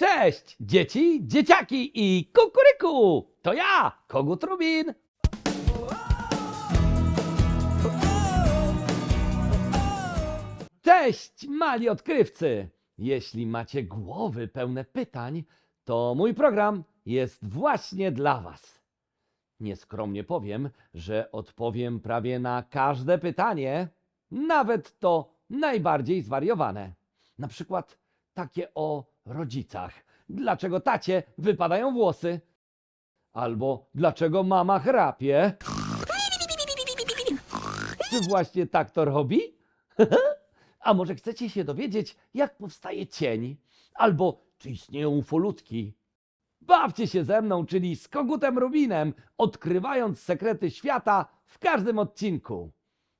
Cześć, dzieci, dzieciaki i kukuryku! To ja, Kogut Rubin. Cześć, mali odkrywcy! Jeśli macie głowy pełne pytań, to mój program jest właśnie dla Was. Nieskromnie powiem, że odpowiem prawie na każde pytanie, nawet to najbardziej zwariowane. Na przykład takie o rodzicach. Dlaczego tacie wypadają włosy? Albo dlaczego mama chrapie? Czy właśnie tak to robi? A może chcecie się dowiedzieć, jak powstaje cień? Albo czy istnieją ufolutki? Bawcie się ze mną, czyli z Kogutem Rubinem, odkrywając sekrety świata w każdym odcinku.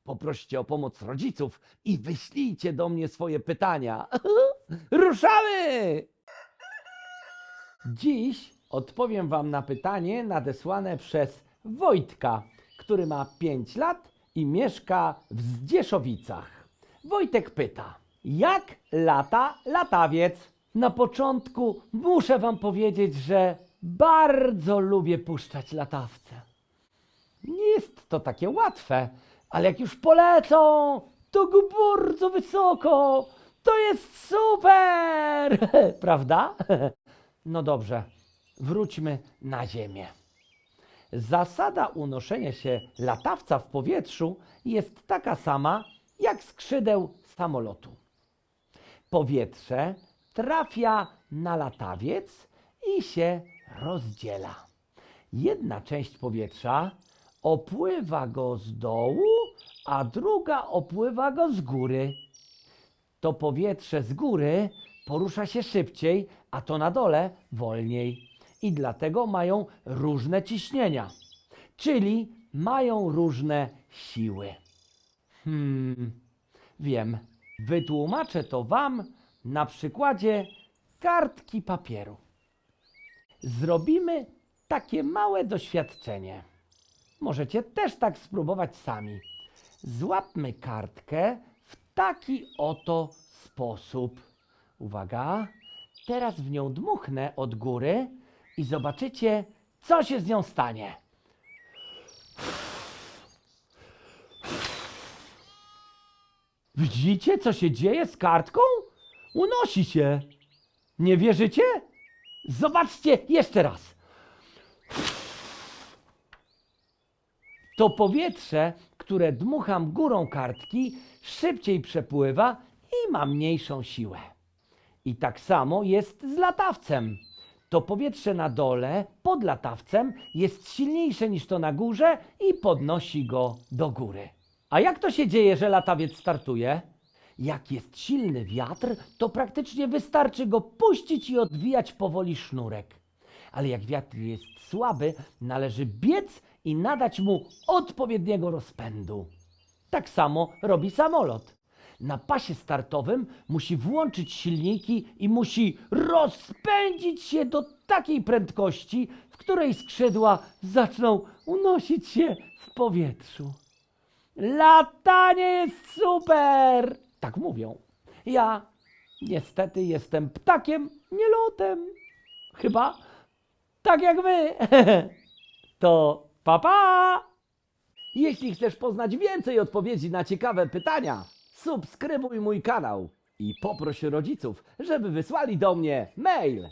Poproście o pomoc rodziców i wyślijcie do mnie swoje pytania. Ruszamy! Dziś odpowiem Wam na pytanie nadesłane przez Wojtka, który ma 5 lat i mieszka w Zdzieszowicach. Wojtek pyta, jak lata latawiec? Na początku muszę Wam powiedzieć, że bardzo lubię puszczać latawce. Nie jest to takie łatwe, ale jak już polecą, to go bardzo wysoko. To jest super! Prawda? No dobrze, wróćmy na ziemię. Zasada unoszenia się latawca w powietrzu jest taka sama jak skrzydeł samolotu. Powietrze trafia na latawiec i się rozdziela. Jedna część powietrza opływa go z dołu, a druga opływa go z góry. To powietrze z góry porusza się szybciej, a to na dole wolniej. I dlatego mają różne ciśnienia, czyli mają różne siły. Hmm, wiem. Wytłumaczę to Wam na przykładzie kartki papieru. Zrobimy takie małe doświadczenie. Możecie też tak spróbować sami. Złapmy kartkę taki oto sposób. Uwaga, teraz w nią dmuchnę od góry i zobaczycie, co się z nią stanie. Widzicie, co się dzieje z kartką? Unosi się. Nie wierzycie? Zobaczcie jeszcze raz. To powietrze, które dmucham górą kartki, szybciej przepływa i ma mniejszą siłę. I tak samo jest z latawcem. To powietrze na dole, pod latawcem, jest silniejsze niż to na górze i podnosi go do góry. A jak to się dzieje, że latawiec startuje? Jak jest silny wiatr, to praktycznie wystarczy go puścić i odwijać powoli sznurek. Ale jak wiatr jest słaby, należy biec i nadać mu odpowiedniego rozpędu. Tak samo robi samolot. Na pasie startowym musi włączyć silniki i musi rozpędzić się do takiej prędkości, w której skrzydła zaczną unosić się w powietrzu. Latanie jest super! Tak mówią. Ja niestety jestem ptakiem, nie lotem. Chyba tak jak wy. To papa! Pa! Jeśli chcesz poznać więcej odpowiedzi na ciekawe pytania, subskrybuj mój kanał i poproś rodziców, żeby wysłali do mnie mail.